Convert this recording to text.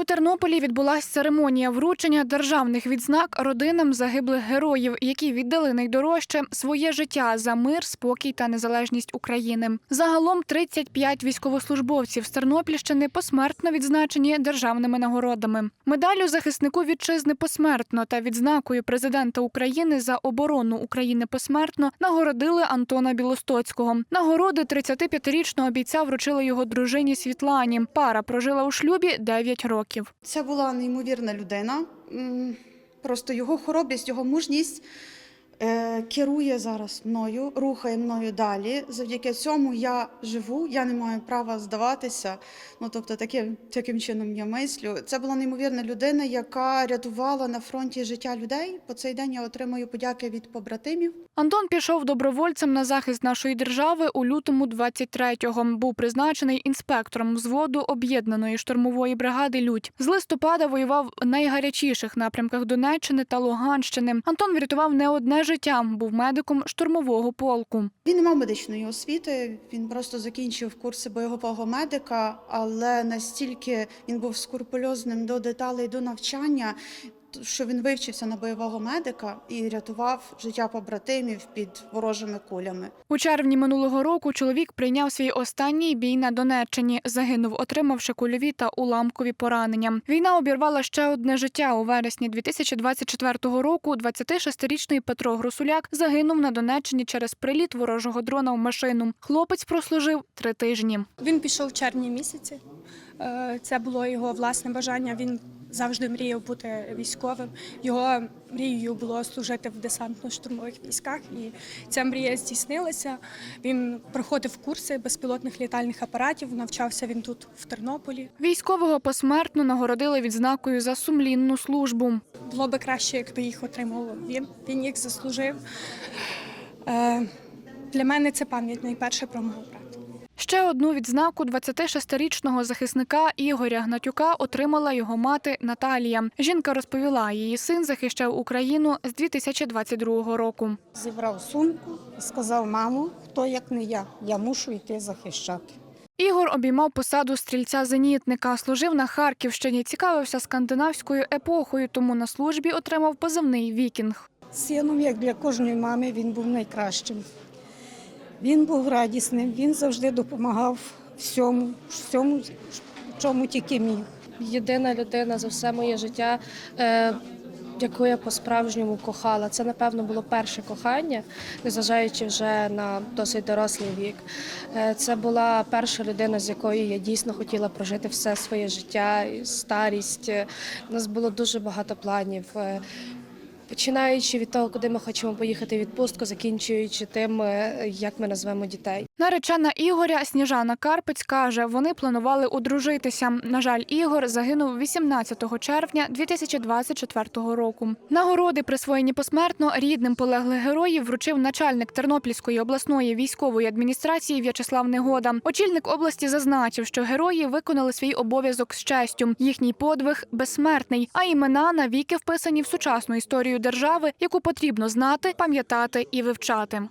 У Тернополі відбулася церемонія вручення державних відзнак родинам загиблих героїв, які віддали найдорожче своє життя за мир, спокій та незалежність України. Загалом 35 військовослужбовців з Тернопільщини посмертно відзначені державними нагородами. Медаллю захиснику вітчизни посмертно та відзнакою президента України за оборону України посмертно нагородили Антона Білостоцького. Нагороди 35-річного бійця вручили його дружині Світлані. Пара прожила у шлюбі 9 років. Це була неймовірна людина. Просто його хоробрість, його мужність керує зараз мною, рухає мною далі. Завдяки цьому я живу, я не маю права здаватися. Ну тобто, таким, таким чином я мислю. Це була неймовірна людина, яка рятувала на фронті життя людей. По цей день я отримую подяки від побратимів. Антон пішов добровольцем на захист нашої держави у лютому 23-го. Був призначений інспектором взводу об'єднаної штурмової бригади Людь. З листопада воював в найгарячіших напрямках Донеччини та Луганщини. Антон врятував не одне життя. Був медиком штурмового полку. Він не мав медичної освіти, він просто закінчив курси бойового медика, але настільки він був скрупульозним до деталей до навчання, що він вивчився на бойового медика і рятував життя побратимів під ворожими кулями. У червні минулого року чоловік прийняв свій останній бій на Донеччині. Загинув, отримавши кульові та уламкові поранення. Війна обірвала ще одне життя. У вересні 2024 року 26-річний Петро Грусуляк загинув на Донеччині через приліт ворожого дрона в машину. Хлопець прослужив три тижні. Він пішов в червні місяці. Е, Це було його власне бажання. Він завжди мріяв бути військовим. Його мрією було служити в десантно-штурмових військах, і ця мрія здійснилася. Він проходив курси безпілотних літальних апаратів. Навчався він тут в Тернополі. Військового посмертно нагородили відзнакою за сумлінну службу. Було би краще, якби їх отримав він. Він їх заслужив. Е, Для мене це пам'ять найперше про мого брата. Ще одну відзнаку 26-річного захисника Ігоря Гнатюка отримала його мати Наталія. Жінка розповіла, її син захищав Україну з 2022 року. Зібрав сумку сказав, мамо, хто як не я, я мушу йти захищати. Ігор обіймав посаду стрільця-зенітника, служив на Харківщині, цікавився скандинавською епохою, тому на службі отримав позивний вікінг. Сином, як для кожної мами, він був найкращим. Він був радісним, він завжди допомагав всьому, всьому, чому тільки міг. єдина людина за все моє життя, е, яку я по-справжньому кохала. Це, напевно, було перше кохання, незважаючи вже на досить дорослий вік. Е, Це була перша людина, з якою я дійсно хотіла прожити все своє життя, старість. Е, У нас було дуже багато планів. Починаючи від того, куди ми хочемо поїхати в відпустку, закінчуючи тим, е, як ми назвемо дітей. Наречена Ігоря Сніжана Карпець каже, вони планували одружитися. На жаль, Ігор загинув 18 червня 2024 року. Нагороди, присвоєні посмертно рідним полеглих героїв, вручив начальник Тернопільської обласної військової адміністрації В'ячеслав Негода. Очільник області зазначив, що герої виконали свій обов'язок з честю. Їхній подвиг безсмертний, а імена навіки вписані в сучасну історію держави, яку потрібно знати, пам'ятати і вивчати.